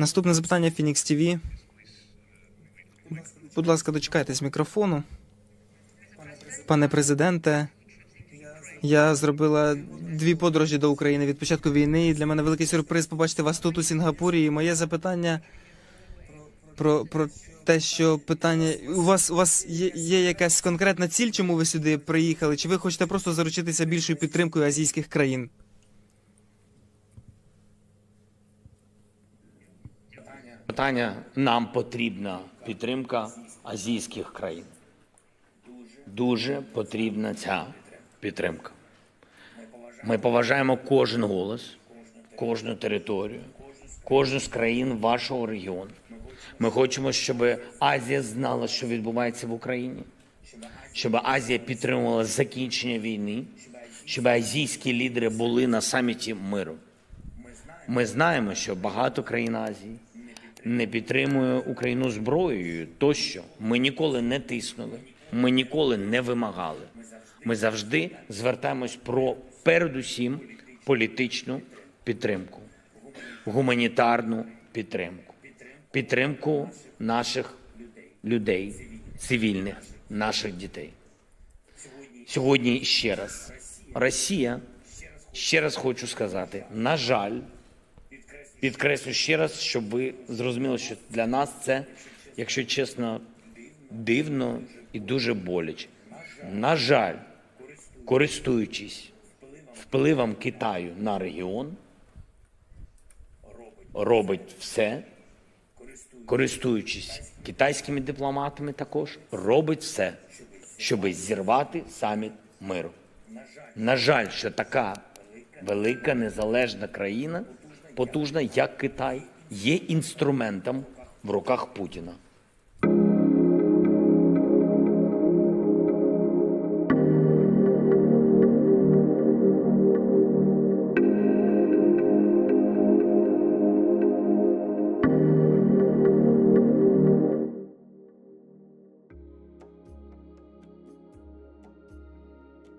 Наступне запитання Phoenix TV. Будь ласка, дочекайтесь мікрофону. Пане президенте, я зробила дві подорожі до України від початку війни. І для мене великий сюрприз побачити вас тут у Сінгапурі. І моє запитання про, про те, що питання у вас у вас є, є якась конкретна ціль, чому ви сюди приїхали? Чи ви хочете просто заручитися більшою підтримкою азійських країн? Питання нам потрібна підтримка азійських країн. Дуже потрібна ця підтримка. Ми поважаємо кожен голос, кожну територію, кожну з країн вашого регіону. Ми хочемо, щоб Азія знала, що відбувається в Україні, щоб Азія підтримувала закінчення війни, щоб азійські лідери були на саміті миру. Ми знаємо, що багато країн Азії не підтримує Україну зброєю тощо. Ми ніколи не тиснули, ми ніколи не вимагали. Ми завжди звертаємось про передусім політичну підтримку, гуманітарну підтримку, підтримку наших людей, цивільних, наших дітей. Сьогодні ще раз Росія, ще раз хочу сказати, на жаль, підкреслю ще раз, щоб ви зрозуміли, що для нас це, якщо чесно, дивно і дуже боляче. На жаль, користуючись впливом Китаю на регіон, робить все, користуючись китайськими дипломатами, також робить все, щоб зірвати саміт миру. На жаль, що така велика незалежна країна, потужна, як Китай, є інструментом в руках Путіна.